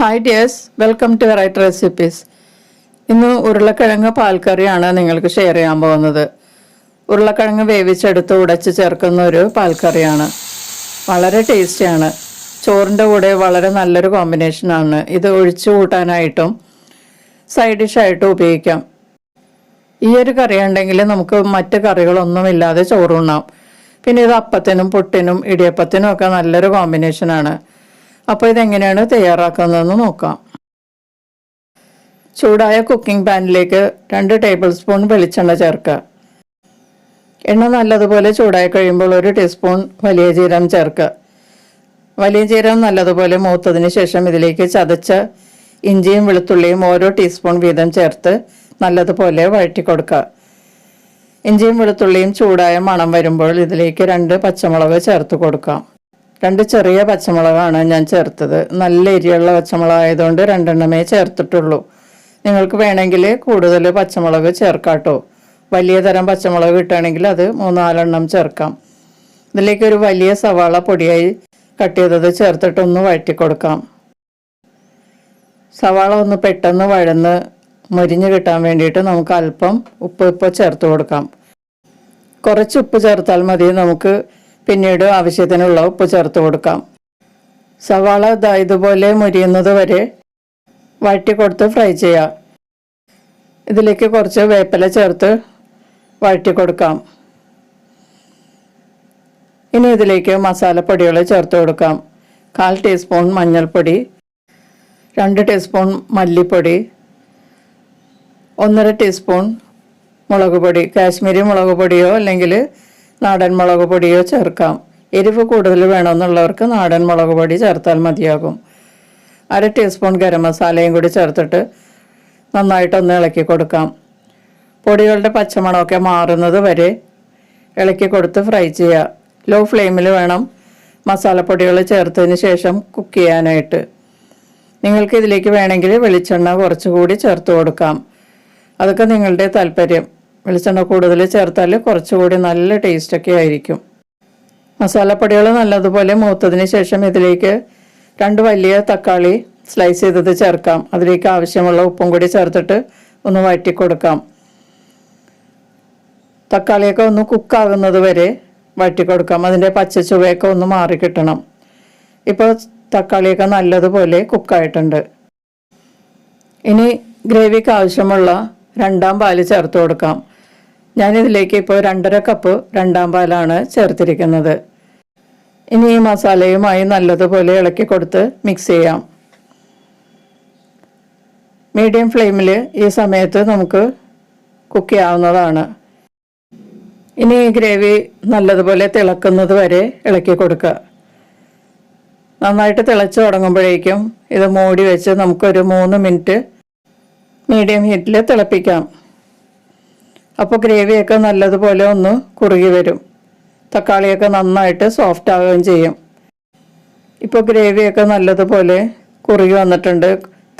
Hi dears welcome to variety recipes ഇന്ന് ഉരുളക്കിഴങ്ങ് പാൽക്കറിയാണ് നിങ്ങൾക്ക് ഷെയർ ചെയ്യാൻ പോകുന്നത്. ഉരുളക്കിഴങ്ങ് വേവിച്ചെടുത്ത് ഉടച്ച് ചേർക്കുന്ന ഒരു പാൽക്കറിയാണ്. വളരെ ടേസ്റ്റിയാണ് ചോറിന്റെ കൂടെ വളരെ നല്ലൊരു കോമ്പിനേഷനാണ് ഇത് ഒഴിച്ചു കൂട്ടാനായിട്ടും സൈഡ് ഡിഷായിട്ടും ഉപയോഗിക്കാം. ഈ ഒരു കറി ഉണ്ടെങ്കിൽ നമുക്ക് മറ്റ് കറികളൊന്നുമില്ലാതെ ചോറുണ്ണാം പിന്നെ ഇത് അപ്പത്തിനും പുട്ടിനും ഇടിയപ്പത്തിനും ഒക്കെ നല്ലൊരു കോമ്പിനേഷനാണ് അപ്പോൾ ഇതെങ്ങനെയാണ് തയ്യാറാക്കുന്നതെന്ന് നോക്കാം. ചൂടായ കുക്കിംഗ് പാനിലേക്ക് രണ്ട് ടേബിൾ സ്പൂൺ വെളിച്ചെണ്ണ ചേർക്കുക. എണ്ണ നല്ലതുപോലെ ചൂടായി കഴിയുമ്പോൾ ഒരു ടീസ്പൂൺ വലിയ ജീരം ചേർക്കുക. വലിയ ജീരം നല്ലതുപോലെ മൂത്തതിന് ശേഷം ഇതിലേക്ക് ചതച്ച ഇഞ്ചിയും വെളുത്തുള്ളിയും ഓരോ ടീസ്പൂൺ വീതം ചേർത്ത് നല്ലതുപോലെ വഴറ്റി കൊടുക്കുക. ഇഞ്ചിയും വെളുത്തുള്ളിയും ചൂടായ മണം വരുമ്പോൾ ഇതിലേക്ക് രണ്ട് പച്ചമുളക് ചേർത്ത് കൊടുക്കാം. രണ്ട് ചെറിയ പച്ചമുളകാണ് ഞാൻ ചേർത്തത്. നല്ല എരിയുള്ള പച്ചമുളക് ആയതുകൊണ്ട് രണ്ടെണ്ണമേ ചേർത്തിട്ടുള്ളൂ. നിങ്ങൾക്ക് വേണമെങ്കിൽ കൂടുതൽ പച്ചമുളക് ചേർക്കാട്ടോ. വലിയ തരം പച്ചമുളക് കിട്ടുകയാണെങ്കിൽ അത് മൂന്നാലെണ്ണം ചേർക്കാം. ഇതിലേക്ക് ഒരു വലിയ സവാള പൊടിയായി കട്ട് ചെയ്തത് ചേർത്തിട്ടൊന്ന് വഴറ്റി കൊടുക്കാം സവാള ഒന്ന് പെട്ടെന്ന് വഴന്ന് മുരിഞ്ഞ് കിട്ടാൻ വേണ്ടിയിട്ട് നമുക്ക് അല്പം ഉപ്പ് ഇപ്പോൾ ചേർത്ത് കൊടുക്കാം. കുറച്ച് ഉപ്പ് ചേർത്താൽ മതി. നമുക്ക് പിന്നീട് ആവശ്യത്തിനുള്ള ഉപ്പ് ചേർത്ത് കൊടുക്കാം. സവാള ഇതുപോലെ മുരിയുന്നത് വരെ വഴറ്റി കൊടുത്ത് ഫ്രൈ ചെയ്യാം. ഇതിലേക്ക് കുറച്ച് വേപ്പില ചേർത്ത് വഴറ്റി കൊടുക്കാം. ഇനി ഇതിലേക്ക് മസാലപ്പൊടികൾ ചേർത്ത് കൊടുക്കാം. കാൽ ടീസ്പൂൺ മഞ്ഞൾപ്പൊടി രണ്ട് ടീസ്പൂൺ മല്ലിപ്പൊടി ഒന്നര ടീസ്പൂൺ മുളക് പൊടി കാശ്മീരി മുളക് പൊടിയോ അല്ലെങ്കിൽ നാടൻ മുളക് പൊടിയോ ചേർക്കാം. എരിവ് കൂടുതൽ വേണമെന്നുള്ളവർക്ക് നാടൻ മുളക് പൊടി ചേർത്താൽ മതിയാകും. അര ടീസ്പൂൺ ഗരം മസാലയും കൂടി ചേർത്തിട്ട് നന്നായിട്ടൊന്ന് ഇളക്കി കൊടുക്കാം. പൊടികളുടെ പച്ചമണമൊക്കെ മാറുന്നത് വരെ ഇളക്കി കൊടുത്ത് ഫ്രൈ ചെയ്യുക. ലോ ഫ്ലെയിമിൽ വേണം മസാലപ്പൊടികൾ ചേർത്തതിന് ശേഷം കുക്ക് ചെയ്യാനായിട്ട്. നിങ്ങൾക്ക് ഇതിലേക്ക് വേണമെങ്കിൽ വെളിച്ചെണ്ണ കുറച്ചുകൂടി ചേർത്ത് കൊടുക്കാം. അതൊക്കെ നിങ്ങളുടെ താല്പര്യം. വെളിച്ചെണ്ണ കൂടുതൽ ചേർത്താൽ കുറച്ചുകൂടി നല്ല ടേസ്റ്റൊക്കെ ആയിരിക്കും. മസാലപ്പൊടികൾ നല്ലതുപോലെ മൂത്തതിന് ശേഷം ഇതിലേക്ക് രണ്ട് വലിയ തക്കാളി സ്ലൈസ് ചെയ്തത് ചേർക്കാം. അതിലേക്ക് ആവശ്യമുള്ള ഉപ്പും കൂടി ചേർത്തിട്ട് ഒന്ന് വഴറ്റി കൊടുക്കാം. തക്കാളിയൊക്കെ ഒന്ന് കുക്കാകുന്നത് വരെ വഴറ്റി കൊടുക്കാം. അതിന്റെ പച്ച ചുവയൊക്കെ ഒന്ന് മാറി കിട്ടണം. ഇപ്പോൾ തക്കാളിയൊക്കെ നല്ലതുപോലെ കുക്കായിട്ടുണ്ട് ഇനി ഗ്രേവിക്ക് ആവശ്യമുള്ള രണ്ടാം പാൽ ചേർത്ത് കൊടുക്കാം. ഞാനിതിലേക്ക് ഇപ്പോൾ രണ്ടര കപ്പ് രണ്ടാം പാലാണ് ചേർത്തിരിക്കുന്നത്. ഇനി ഈ മസാലയുമായി നല്ലതുപോലെ ഇളക്കി കൊടുത്ത് മിക്സ് ചെയ്യാം. മീഡിയം ഫ്ലെയിമിൽ ഈ സമയത്ത് നമുക്ക് കുക്ക് ചെയ്യാവുന്നതാണ്. ഇനി ഈ ഗ്രേവി നല്ലതുപോലെ തിളക്കുന്നത് വരെ ഇളക്കി കൊടുക്കുക. നന്നായിട്ട് തിളച്ച് തുടങ്ങുമ്പോഴേക്കും ഇത് മൂടി വെച്ച് നമുക്കൊരു മൂന്ന് മിനിറ്റ് മീഡിയം ഹീറ്റിൽ തിളപ്പിക്കാം. അപ്പോൾ ഗ്രേവിയൊക്കെ നല്ലതുപോലെ ഒന്ന് കുറുകി വരും. തക്കാളിയൊക്കെ നന്നായിട്ട് സോഫ്റ്റ് ആവുകയും ചെയ്യും. ഇപ്പോൾ ഗ്രേവിയൊക്കെ നല്ലതുപോലെ കുറുകി വന്നിട്ടുണ്ട്.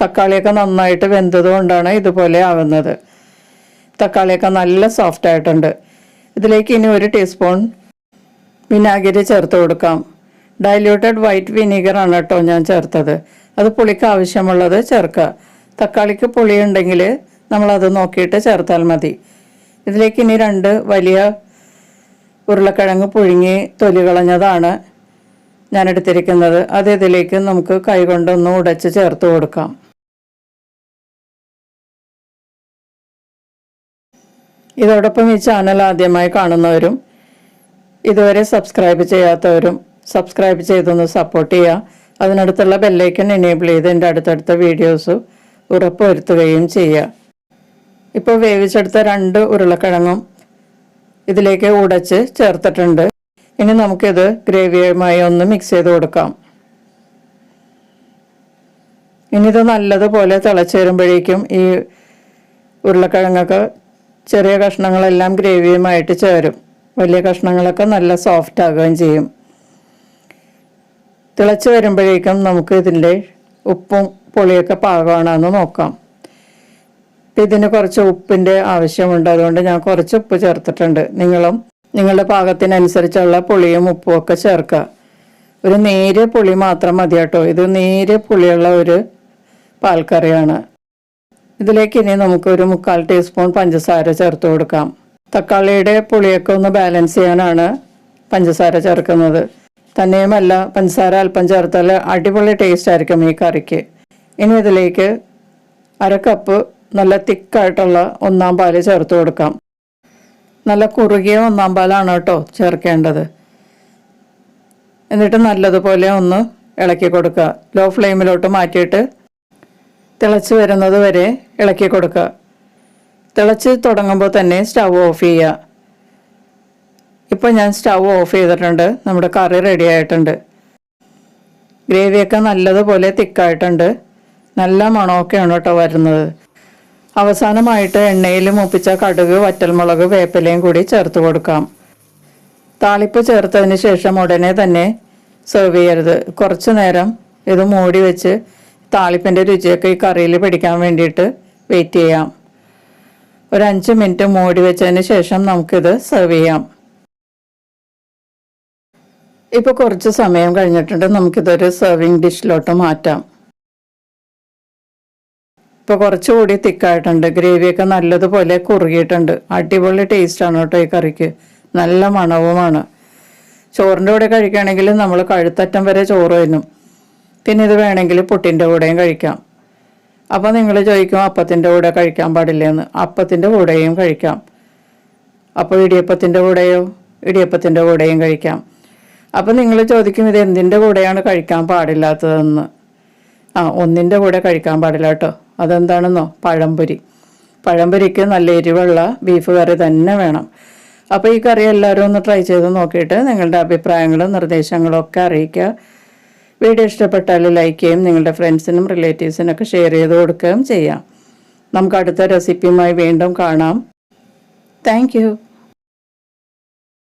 തക്കാളിയൊക്കെ നന്നായിട്ട് വെന്തത് കൊണ്ടാണ് ഇതുപോലെ ആവുന്നത്. തക്കാളിയൊക്കെ നല്ല സോഫ്റ്റ് ആയിട്ടുണ്ട്. ഇതിലേക്ക് ഇനി ഒരു ടീസ്പൂൺ വിനാഗിരി ചേർത്ത് കൊടുക്കാം. ഡൈല്യൂട്ടഡ് വൈറ്റ് വിനീഗറാണ് കേട്ടോ ഞാൻ ചേർത്തത്. അത് പുളിക്ക് ആവശ്യമുള്ളത് ചേർക്കുക. തക്കാളിക്ക് പുളി ഉണ്ടെങ്കിൽ നമ്മളത് നോക്കിയിട്ട് ചേർത്താൽ മതി. ഇതിലേക്ക് ഇനി രണ്ട് വലിയ ഉരുളക്കിഴങ്ങ് പുഴുങ്ങി തൊലി കളഞ്ഞതാണ് ഞാൻ എടുത്തിരിക്കുന്നത്. അത് ഇതിലേക്ക് നമുക്ക് കൈകൊണ്ടൊന്ന് ഉടച്ച് ചേർത്ത് കൊടുക്കാം. ഇതോടൊപ്പം ഈ ചാനൽ ആദ്യമായി കാണുന്നവരും ഇതുവരെ സബ്സ്ക്രൈബ് ചെയ്യാത്തവരും സബ്സ്ക്രൈബ് ചെയ്തൊന്ന് സപ്പോർട്ട് ചെയ്യുക. അതിനടുത്തുള്ള ബെല്ലൈക്കൺ എനേബിൾ ചെയ്ത് എന്റെ അടുത്തടുത്ത വീഡിയോസ് ഉറപ്പുവരുത്തുകയും ചെയ്യുക. ഇപ്പോൾ വേവിച്ചെടുത്ത രണ്ട് ഉരുളക്കിഴങ്ങും ഇതിലേക്ക് ഉടച്ച് ചേർത്തിട്ടുണ്ട്. ഇനി നമുക്കിത് ഗ്രേവിയുമായി ഒന്ന് മിക്സ് ചെയ്ത് കൊടുക്കാം. ഇനി ഇത് നല്ലതുപോലെ തിളച്ച് വരുമ്പോഴേക്കും ഈ ഉരുളക്കിഴങ്ങൊക്കെ ചെറിയ കഷ്ണങ്ങളെല്ലാം ഗ്രേവിയുമായിട്ട് ചേരും. വലിയ കഷ്ണങ്ങളൊക്കെ നല്ല സോഫ്റ്റ് ആകുകയും ചെയ്യും. തിളച്ച് വരുമ്പോഴേക്കും നമുക്ക് ഇതിന്റെ ഉപ്പും പുളിയൊക്കെ പാകമാണെന്ന് നോക്കാം. ഇപ്പം ഇതിന് കുറച്ച് ഉപ്പിന്റെ ആവശ്യമുണ്ട്. അതുകൊണ്ട് ഞാൻ കുറച്ച് ഉപ്പ് ചേർത്തിട്ടുണ്ട്. നിങ്ങളും നിങ്ങളുടെ പാകത്തിനനുസരിച്ചുള്ള പുളിയും ഉപ്പും ഒക്കെ ചേർക്കുക ഒരു നേരിയ പുളി മാത്രം മതി കേട്ടോ. ഇത് നേരിയ പുളിയുള്ള ഒരു പാൽക്കറിയാണ്. ഇതിലേക്ക് ഇനി നമുക്ക് ഒരു മുക്കാൽ ടീസ്പൂൺ പഞ്ചസാര ചേർത്ത് കൊടുക്കാം. തക്കാളിയുടെ പുളിയൊക്കെ ഒന്ന് ബാലൻസ് ചെയ്യാനാണ് പഞ്ചസാര ചേർക്കുന്നത്. തന്നെയുമല്ല പഞ്ചസാര അല്പം ചേർത്താൽ അടിപൊളി ടേസ്റ്റ് ആയിരിക്കും ഈ കറിക്ക്. ഇനി ഇതിലേക്ക് അര കപ്പ് നല്ല തിക്കായിട്ടുള്ള ഒന്നാം പാൽ ചേർത്ത് കൊടുക്കാം. നല്ല കുറുകിയ ഒന്നാം പാലാണ് കേട്ടോ ചേർക്കേണ്ടത്. എന്നിട്ട് നല്ലതുപോലെ ഒന്ന് ഇളക്കി കൊടുക്കുക. ലോ ഫ്ലെയിമിലോട്ട് മാറ്റിയിട്ട് തിളച്ച് വരുന്നത് വരെ ഇളക്കി കൊടുക്കുക. തിളച്ച് തുടങ്ങുമ്പോൾ തന്നെ സ്റ്റവ് ഓഫ് ചെയ്യുക. ഇപ്പോൾ ഞാൻ സ്റ്റവ് ഓഫ് ചെയ്തിട്ടുണ്ട്. നമ്മുടെ കറി റെഡി ആയിട്ടുണ്ട്. ഗ്രേവിയൊക്കെ നല്ലതുപോലെ തിക്കായിട്ടുണ്ട്. നല്ല മണമൊക്കെയാണ് കേട്ടോ വരുന്നത്. അവസാനമായിട്ട് എണ്ണയിൽ മൂപ്പിച്ച കടുക് വറ്റൽമുളക് വേപ്പിലയും കൂടി ചേർത്ത് കൊടുക്കാം. താളിപ്പ് ചേർത്തതിന് ശേഷം ഉടനെ തന്നെ സെർവ് ചെയ്യരുത്. കുറച്ചു നേരം ഇത് മൂടി വെച്ച് താളിപ്പിന്റെ രുചിയൊക്കെ ഈ കറിയിൽ പിടിക്കാൻ വേണ്ടിയിട്ട് വെയിറ്റ് ചെയ്യാം. ഒരു അഞ്ച് മിനിറ്റ് മൂടി വെച്ചതിന് ശേഷം നമുക്കിത് സെർവ് ചെയ്യാം. ഇപ്പോൾ കുറച്ച് സമയം കഴിഞ്ഞിട്ടുണ്ട്. നമുക്കിതൊരു സെർവിങ് ഡിഷിലോട്ട് മാറ്റാം. ഇപ്പോൾ കുറച്ചുകൂടി തിക്കായിട്ടുണ്ട്. ഗ്രേവിയൊക്കെ നല്ലതുപോലെ കുറുകിയിട്ടുണ്ട്. അടിപൊളി ടേസ്റ്റാണ് കേട്ടോ ഈ കറിക്ക്. നല്ല മണവുമാണ്. ചോറിന്റെ കൂടെ കഴിക്കുകയാണെങ്കിൽ നമ്മൾ കഴുത്തറ്റം വരെ ചോറ് വരുന്നു പിന്നെ ഇത് വേണമെങ്കിൽ പുട്ടിന്റെ കൂടെയും കഴിക്കാം. അപ്പോൾ നിങ്ങൾ ചോദിക്കും അപ്പത്തിന്റെ കൂടെ കഴിക്കാൻ പാടില്ലെന്ന്. അപ്പത്തിന്റെ കൂടെയും കഴിക്കാം. അപ്പോൾ ഇടിയപ്പത്തിന്റെ കൂടെയോ ഇടിയപ്പത്തിന്റെ കൂടെയും കഴിക്കാം. അപ്പോൾ നിങ്ങൾ ചോദിക്കും ഇത് എന്തിന്റെ കൂടെയാണ് കഴിക്കാൻ പാടില്ലാത്തതെന്ന്? ആ ഒന്നിന്റെ കൂടെ കഴിക്കാൻ പാടില്ല കേട്ടോ. അതെന്താണെന്നോ? പഴംപൊരി. പഴംപൊരിക്ക് നല്ല എരിവുള്ള ബീഫ് കറി തന്നെ വേണം. അപ്പോൾ ഈ കറി എല്ലാവരും ഒന്ന് ട്രൈ ചെയ്ത് നോക്കിയിട്ട് നിങ്ങളുടെ അഭിപ്രായങ്ങളും നിർദ്ദേശങ്ങളും ഒക്കെ അറിയിക്കുക. വീഡിയോ ഇഷ്ടപ്പെട്ടാൽ ലൈക്ക് ചെയ്യും നിങ്ങളുടെ ഫ്രണ്ട്സിനും റിലേറ്റീവ്സിനൊക്കെ ഷെയർ ചെയ്ത് കൊടുക്കുകയും ചെയ്യാം. നമുക്ക് അടുത്ത റെസിപ്പിയുമായി വീണ്ടും കാണാം. താങ്ക്